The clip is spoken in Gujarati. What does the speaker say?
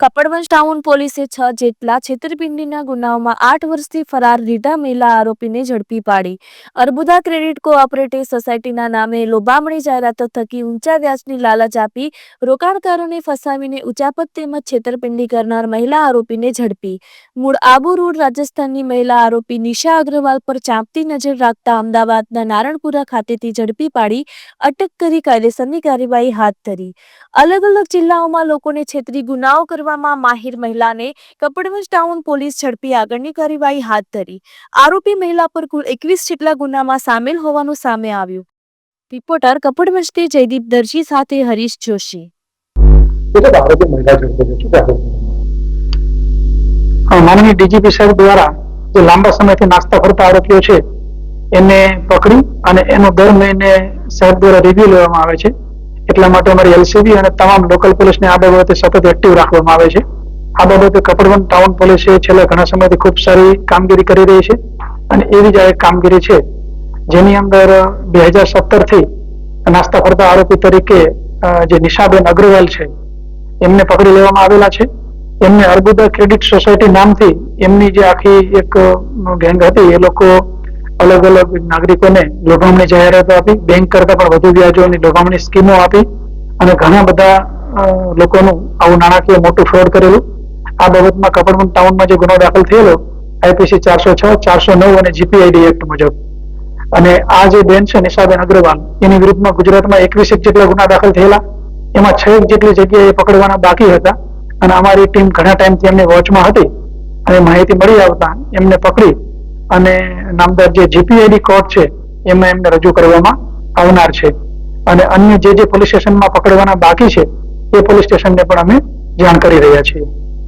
કપડવંજ ટાઉન પોલીસે છ જેટલા છેતરપિંડીના ગુનાઓમાં આઠ વર્ષથી ફરાર રીઢા મહિલા આરોપીને ઝડપી પાડી. અર્બુદા ક્રેડિટ કોઓપરેટિવ સોસાયટીના નામે લોભામણી જાહેરાતો થકી ઊંચા વ્યાજની લાલચ આપી રોકાણકારોને ફસાવીને ઉચાપત તેમજ છેતરપિંડી કરનાર મહિલા આરોપીને ઝડપી. મૂળ આબુ રોડ રાજસ્થાનની મહિલા આરોપી નિશા અગ્રવાલ પર ચાંપતી નજર રાખતા અમદાવાદના નારણપુરા ખાતેથી ઝડપી પાડી અટક કરી કાયદેસરની કાર્યવાહી હાથ ધરી. અલગ અલગ જિલ્લાઓમાં લોકોને છેતરી ગુનાઓ કરવામાં માહિર મહિલાને કપડવંજ ટાઉન પોલીસ ઝડપી આગળની કાર્યવાહી હાથ ધરી. આરોપી મહિલા પર કુલ એકવીસ જેટલા ગુનામાં સામેલ હોવાનું સામે આવ્યું. રિપોર્ટર કપડવંજથી જયદીપ દરજી સાથે હરીશ જોશી. માનનીય ડીજીપી સાહેબ દ્વારા જે લાંબા સમયથી નાસ્તા ફરતા આરોપીઓ છે એને પકડી અને એનો દર મહિને સાહેબ દ્વારા રિવ્યુ લેવામાં આવે છે. એટલા માટે અમારી એલસીબી અને તમામ લોકલ પોલીસને આ બાબતે સતત એક્ટિવ રાખવામાં આવે છે. આ બાબતે કપડવન ટાઉન પોલીસે છેલ્લા ઘણા સમયથી ખૂબ સારી કામગીરી કરી રહી છે અને એવી જ આ એક કામગીરી છે, જેની અંદર બે હજાર સત્તરથી નાસ્તા ફરતા આરોપી તરીકે જે નિશાબેન અગ્રવાલ છે, એમને પકડી લેવામાં આવેલા છે. એમને અર્બુદા ક્રેડિટ સોસાયટી નામથી એમની જે આખી એક ગેંગ હતી, એ લોકો અલગ અલગ નાગરિકોને લોભામણી જાહેરાતો આપી બેંક કરતા પણ વધુ વ્યાજોની લોભામણી સ્કીમો આપી અને ઘણા બધા લોકોનું આવું નાણાકીય મોટું ફ્રોડ કરેલું. આ બાબતમાં કપડવંત ટાઉનમાં જે ગુનો દાખલ થયેલો આઈપીસી ચારસો છ, ચારસો નવ અને જીપીઆઈડી એક્ટ મુજબ. અને આ જે બેન છે, નિશાબેન અગ્રવાલ, એની વિરુદ્ધમાં ગુજરાતમાં એકવીસ એક જેટલા ગુના દાખલ થયેલા, એમાં છ એક જેટલી જગ્યાએ પકડવાના બાકી હતા અને અમારી ટીમ ઘણા ટાઈમથી એમની વોચમાં હતી અને માહિતી મળી આવતા એમને પકડી અને નામદાર જે જીપીઆઈડી કોર્ટ છે, એમાં એમને રજૂ કરવામાં આવનાર છે. અને અન્ય જે જે પોલીસ સ્ટેશનમાં પકડવાના બાકી છે, એ પોલીસ સ્ટેશનને પણ અમે જાણ કરી રહ્યા છીએ.